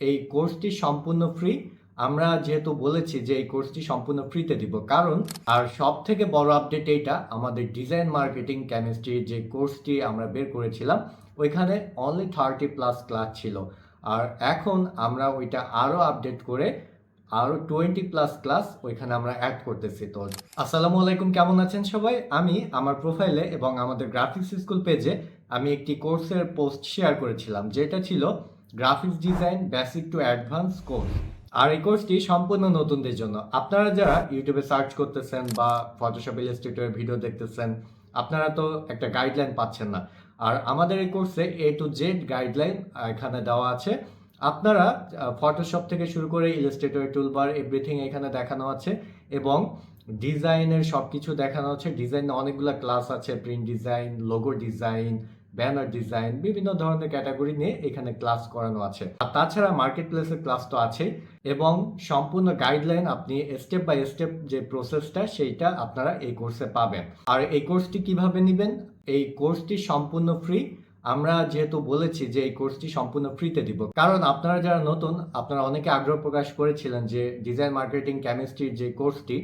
এই কোর্সটি সম্পূর্ণ ফ্রি। আমরা যেহেতু বলেছি যে এই কোর্সটি সম্পূর্ণ ফ্রিতে দিব, কারণ আর সব থেকে বড় আপডেট এইটা আমাদের ডিজাইন মার্কেটিং কেমিস্ট্রি যে কোর্সটি আমরা বের করেছিলাম, ওইখানে অনলি থার্টি প্লাস ক্লাস ছিল। আর এখন আমরা ওইটা আরও আপডেট করে আরও টোয়েন্টি প্লাস ক্লাস ওইখানে আমরা অ্যাড করতেছি। তো আসসালামু আলাইকুম, কেমন আছেন সবাই? আমি আমার প্রোফাইলে এবং আমাদের গ্রাফিক্স স্কুল পেজে আমি একটি কোর্সের পোস্ট শেয়ার করেছিলাম, যেটা ছিল graphics design basic to advance course আর এই কোর্সটি সম্পূর্ণ নতুনদের জন্য। আপনারা যারা ইউটিউবে সার্চ করতেছেন বা ফটোশপ ইলাস্ট্রেটরের ভিডিও দেখতেছেন, আপনারা তো একটা গাইডলাইন পাচ্ছেন না। আর আমাদের এই কোর্সে এ টু জেড গাইডলাইন এখানে দেওয়া আছে। আপনারা ফটোশপ থেকে শুরু করে ইলাস্ট্রেটর টুলবার এভরিথিং এখানে দেখানো আছে। এবং ডিজাইনের সব কিছু দেখানো আছে। ডিজাইন অনেকগুলো ক্লাস আছে। Print design logo design banner design, বিভিন্ন ধরনের ক্যাটাগরি নিয়ে এখানে ক্লাস করানো আছে। আর তাছাড়া মার্কেট প্লেসের ক্লাস তো আছেই এবং সম্পূর্ণ গাইডলাইন আপনি স্টেপ বাই স্টেপ যে প্রসেসটা সেইটা আপনারা এই কোর্সে পাবেন। আর এই কোর্সটি কীভাবে নেবেন? এই কোর্সটি সম্পূর্ণ ফ্রি আমরা যেহেতু বলেছি যে এই কোর্সটি সম্পূর্ণ ফ্রিতে দিব। কারণ আপনারা যারা নতুন, আপনারা অনেকে আগ্রহ প্রকাশ করেছিলেন যে ডিজাইন মার্কেটিং কেমিস্ট্রির যে কোর্সটি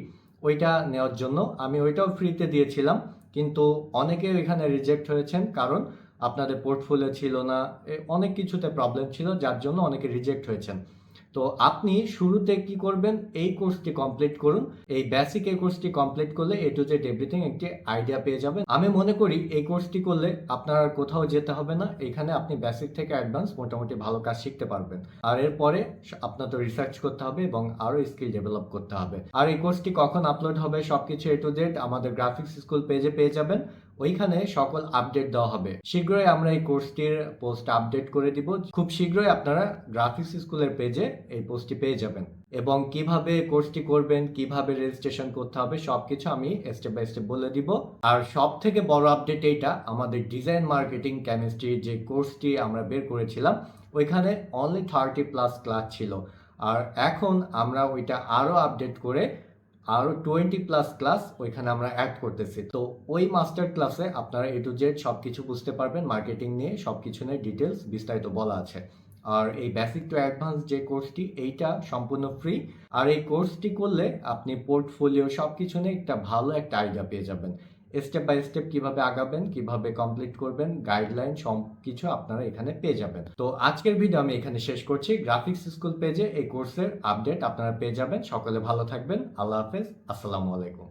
ওইটা নেওয়ার জন্য। আমি ওইটাও ফ্রিতে দিয়েছিলাম। কিন্তু অনেকে এখানে রিজেক্ট হয়েছেন কারণ আপনাদের পোর্টফোলিও ছিল না অনেক কিছুতে প্রবলেম ছিল, যার জন্য অনেকে রিজেক্ট হয়েছেন। তো আপনি শুরুতে কি করবেন? এই কোর্সটি কমপ্লিট করুন। এই বেসিক এই কোর্সটি কমপ্লিট করলে এ টু জেড এভরিথিং একটি আইডিয়া পেয়ে যাবেন। আমি মনে করি এই কোর্সটি করলে আপনার কোথাও যেতে হবে না। এখানে আপনি বেসিক থেকে অ্যাডভান্স মোটামুটি ভালো কাজ শিখতে পারবেন। আর এরপরে আপনার তো রিসার্চ করতে হবে এবং আরও স্কিল ডেভেলপ করতে হবে। আর এই কোর্সটি কখন আপলোড হবে? সবকিছু এ টু জেড আমাদের গ্রাফিক্স স্কুল পেজে পেয়ে যাবেন। ওইখানে সকল আপডেট দেওয়া হবে। শীঘ্রই আমরা এই কোর্সটির পোস্ট আপডেট করে দিব। খুব শীঘ্রই আপনারা গ্রাফিক্স স্কুলের পেজে এই পোস্টটি পেয়ে যাবেন। এবং কীভাবে কোর্সটি করবেন, কীভাবে রেজিস্ট্রেশন করতে হবে, সবকিছু আমি স্টেপ বাই স্টেপ বলে দিব। আর সব থেকে বড় আপডেট এইটা, আমাদের ডিজাইন মার্কেটিং কেমিস্ট্রি যে কোর্সটি আমরা বের করেছিলাম, ওইখানে অনলি থার্টি প্লাস ক্লাস ছিল। আর এখন আমরা ওইটা আরও আপডেট করে আরও টোয়েন্টি প্লাস ক্লাস ওইখানে আমরা অ্যাড করতেছি। তো ওই মাস্টার ক্লাসে আপনারা এ টু জেড সব কিছু বুঝতে পারবেন মার্কেটিং নিয়ে সব কিছু নিয়ে ডিটেলস বিস্তারিত বলা আছে। আর এই বেসিক টু অ্যাডভান্স যে কোর্সটি এইটা সম্পূর্ণ ফ্রি আর এই কোর্সটি করলে আপনি পোর্টফোলিও সব কিছু নিয়ে একটা ভালো একটা আইডিয়া পেয়ে যাবেন। স্টেপ বাই স্টেপ কীভাবে আগাবেন, কীভাবে কমপ্লিট করবেন গাইডলাইন সব কিছু আপনারা এখানে পেয়ে যাবেন। তো আজকের ভিডিও আমি এখানে শেষ করছি। গ্রাফিক্স স্কুল পেজে এই কোর্সের আপডেট আপনারা পেয়ে যাবেন। সকলে ভালো থাকবেন। আল্লাহ হাফেজ। আসসালামু আলাইকুম।